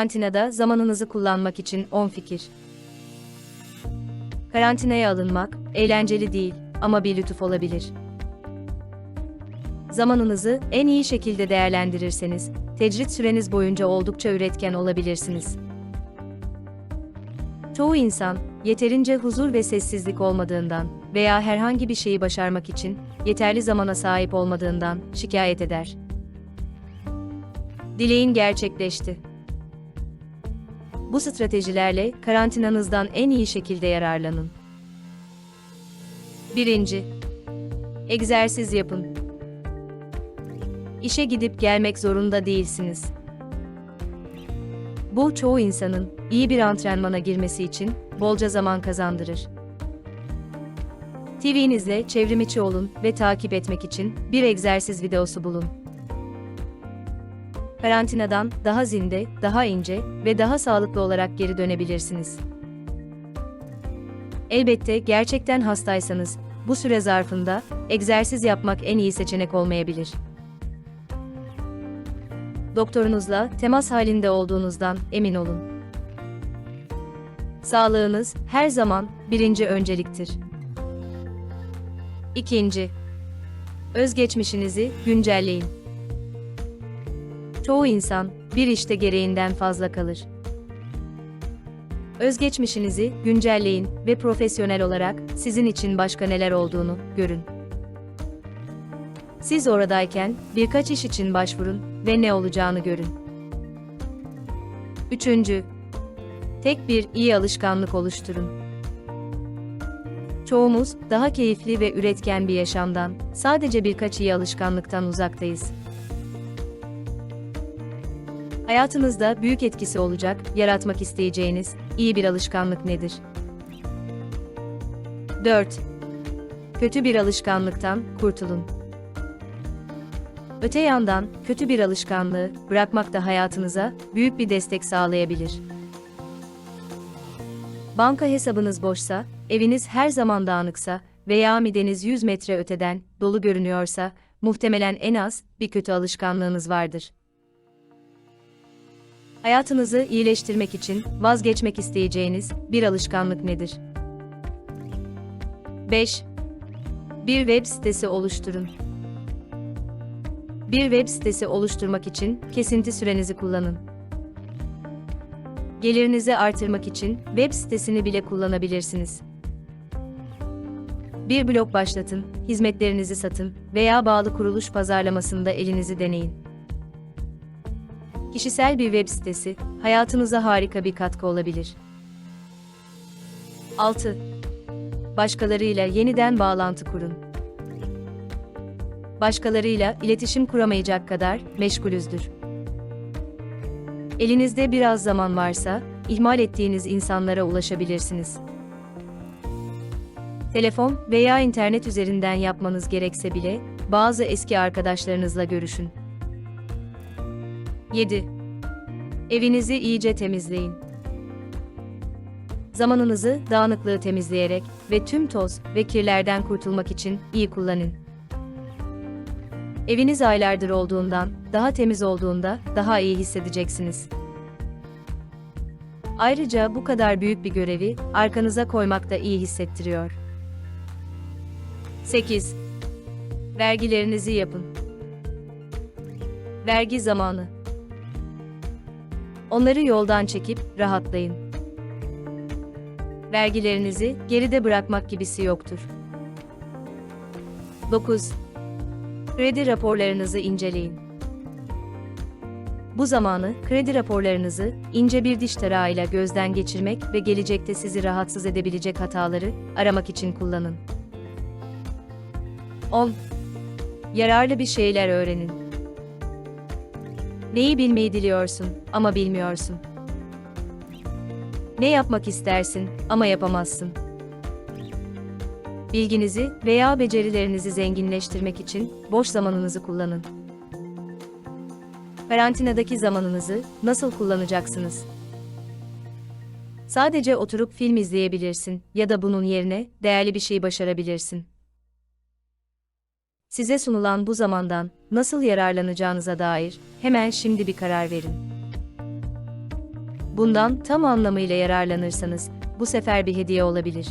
Karantinada zamanınızı kullanmak için 10 fikir. Karantinaya alınmak eğlenceli değil ama bir lütuf olabilir. Zamanınızı en iyi şekilde değerlendirirseniz, tecrit süreniz boyunca oldukça üretken olabilirsiniz. Çoğu insan, yeterince huzur ve sessizlik olmadığından veya herhangi bir şeyi başarmak için yeterli zamana sahip olmadığından şikayet eder. Dileğin gerçekleşti. Bu stratejilerle karantinanızdan en iyi şekilde yararlanın. 1. Egzersiz yapın. İşe gidip gelmek zorunda değilsiniz. Bu çoğu insanın iyi bir antrenmana girmesi için bolca zaman kazandırır. TV'nizle çevrimiçi olun ve takip etmek için bir egzersiz videosu bulun. Karantinadan daha zinde, daha ince ve daha sağlıklı olarak geri dönebilirsiniz. Elbette gerçekten hastaysanız, bu süre zarfında egzersiz yapmak en iyi seçenek olmayabilir. Doktorunuzla temas halinde olduğunuzdan emin olun. Sağlığınız her zaman birinci önceliktir. İkinci, özgeçmişinizi güncelleyin. Çoğu insan bir işte gereğinden fazla kalır. Özgeçmişinizi güncelleyin ve profesyonel olarak sizin için başka neler olduğunu görün. Siz oradayken birkaç iş için başvurun ve ne olacağını görün. Üçüncü, tek bir iyi alışkanlık oluşturun. Çoğumuz daha keyifli ve üretken bir yaşamdan, sadece birkaç iyi alışkanlıktan uzaktayız. Hayatınızda büyük etkisi olacak, yaratmak isteyeceğiniz iyi bir alışkanlık nedir? 4. Kötü bir alışkanlıktan kurtulun. Öte yandan, kötü bir alışkanlığı bırakmak da hayatınıza büyük bir destek sağlayabilir. Banka hesabınız boşsa, eviniz her zaman dağınıksa veya mideniz 100 metre öteden dolu görünüyorsa, muhtemelen en az bir kötü alışkanlığınız vardır. Hayatınızı iyileştirmek için vazgeçmek isteyeceğiniz bir alışkanlık nedir? 5. Bir web sitesi oluşturun. Bir web sitesi oluşturmak için kesinti sürenizi kullanın. Gelirinizi artırmak için web sitesini bile kullanabilirsiniz. Bir blog başlatın, hizmetlerinizi satın veya bağlı kuruluş pazarlamasında elinizi deneyin. Kişisel bir web sitesi hayatınıza harika bir katkı olabilir. 6. Başkalarıyla yeniden bağlantı kurun. Başkalarıyla iletişim kuramayacak kadar meşgulüzdür. Elinizde biraz zaman varsa, ihmal ettiğiniz insanlara ulaşabilirsiniz. Telefon veya internet üzerinden yapmanız gerekse bile, bazı eski arkadaşlarınızla görüşün. 7. Evinizi iyice temizleyin. Zamanınızı dağınıklığı temizleyerek ve tüm toz ve kirlerden kurtulmak için iyi kullanın. Eviniz aylardır olduğundan, daha temiz olduğunda daha iyi hissedeceksiniz. Ayrıca bu kadar büyük bir görevi arkanıza koymak da iyi hissettiriyor. 8. Vergilerinizi yapın. Vergi zamanı. Onları yoldan çekip rahatlayın. Vergilerinizi geride bırakmak gibisi yoktur. 9. Kredi raporlarınızı inceleyin. Bu zamanı kredi raporlarınızı ince bir diş tarağıyla gözden geçirmek ve gelecekte sizi rahatsız edebilecek hataları aramak için kullanın. 10. Yararlı bir şeyler öğrenin. Neyi bilmeyi diliyorsun ama bilmiyorsun? Ne yapmak istersin ama yapamazsın? Bilginizi veya becerilerinizi zenginleştirmek için boş zamanınızı kullanın. Karantinadaki zamanınızı nasıl kullanacaksınız? Sadece oturup film izleyebilirsin ya da bunun yerine değerli bir şey başarabilirsin. Size sunulan bu zamandan nasıl yararlanacağınıza dair hemen şimdi bir karar verin. Bundan tam anlamıyla yararlanırsanız, bu sefer bir hediye olabilir.